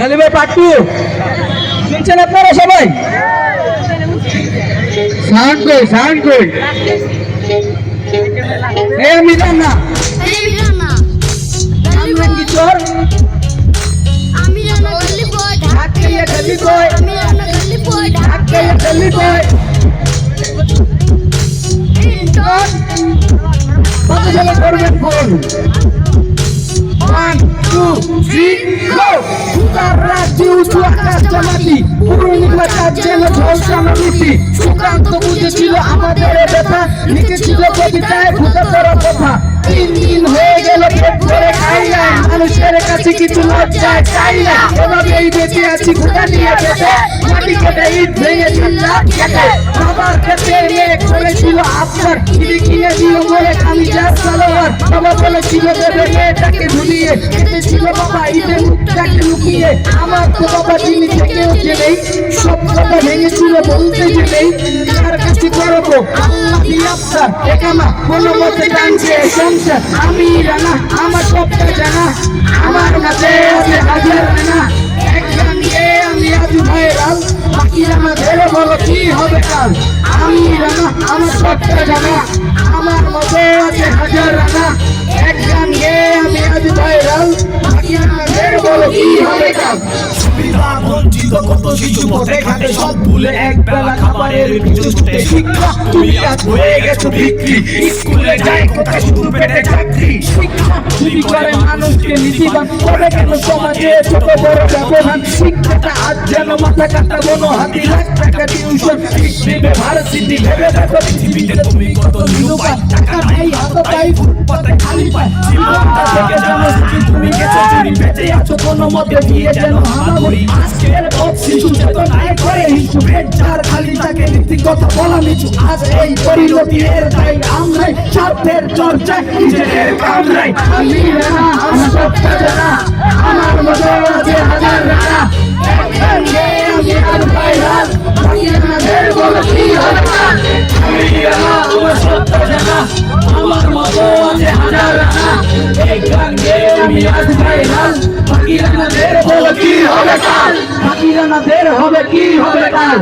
লালি ভাই পার্ট শুনছেন আপনারা সবাই? সাউন্ড কই সাউন্ড কই? এ আমি না। আমি রানা গলি বয় ঢাক খাইয়া গলি কই? আমি রানা গলি বয় ঢাক গলি কত জনে করবেন ফোন ওয়ান টু থ্রি জামাতি পূর্ণিমা চাঁদ যেন ঝলসানো নীতি সুকান্ত বুঝেছিল আমাদের ব্যথা লিখেছিল কবিতায় ফুটে মানুষের কাছে কিছু লজ্জায় চাই না। এভাবেই বেঁচে আছি ফুটা নিয়ে বেঁচে মাটি কেটে ইট ভেঙে চিল্লা কেটে বাবার কাছে মেয়ে করেছিল আপনার কিনে কিনে দিল বলে আমি যা সালোয়ার। বাবা বলেছিল, দেবে মেয়েটাকে ঝুলিয়ে। কেটেছিল বাবা ঈদে মুখটাকে লুকিয়ে। আমার তো বাবা যিনি থেকে উঠে নেই সব কথা ভেঙেছিল, বলতে যে নেই করব আল্লাহ দিয়ে একামা কোনো মতে টানছে সংসার। আমি রানা, আমার সবটা জানা। আমার মাঝে আছে হাজার রানা। এক গান গেয়ে আমি আজ ভাইরাল বাকি আমাদের বলো, কি হবে কাল? আমি রানা, আমার সবটা জানা। কত পথে ঘাটে সব ভুলে এক বেলা খাবারের পিছু ছুটে। শিক্ষা তুমি আজ হয়ে গেছো বিক্রি স্কুলে যাই কোথায় শুধু পেটে চাকরি? শিক্ষা চুরি করে মানুষকে নীতিবান করে কেন সমাজে ছোট বড় ব্যবধান? শিক্ষাটা আজ যেন মাথা কাটা বনো হাতি লাখ টাকা টিউশন দেবে ভারসিটি ভেবে দেখো পৃথিবীতে তুমি কত নিরুপায়। টাকা নাই হাত পাই ফুটপাতে খালি পায় জীবনটা থেকে জানো তুমি গেছো চুরি পেটে আছো কোনো মতে দিয়ে যেন হামাগুড়ি আজকের শিশু চেতনায় করে হিসু পেট যার খালি থাকে নীতি কথা বলা নিচু। আজ এই পরিণতি এর তাই আমরাই, স্বার্থের চর্চায় নিজেদের কামরাই আমি রানা, আমার সবটা জানা আমার মতো আছে হাজার রানা। আমি আর ভাইরাল বাকি আমাদের বলো কি হবে আমি রানা, আমার সত্য জানা, আমার মতো আছে হাজার রানা। এই গান গেয়ে আমি আজ ভাইরাল বাকি রানাদের বলো কি হবে কাল রানাদের হবে কি হবে কাল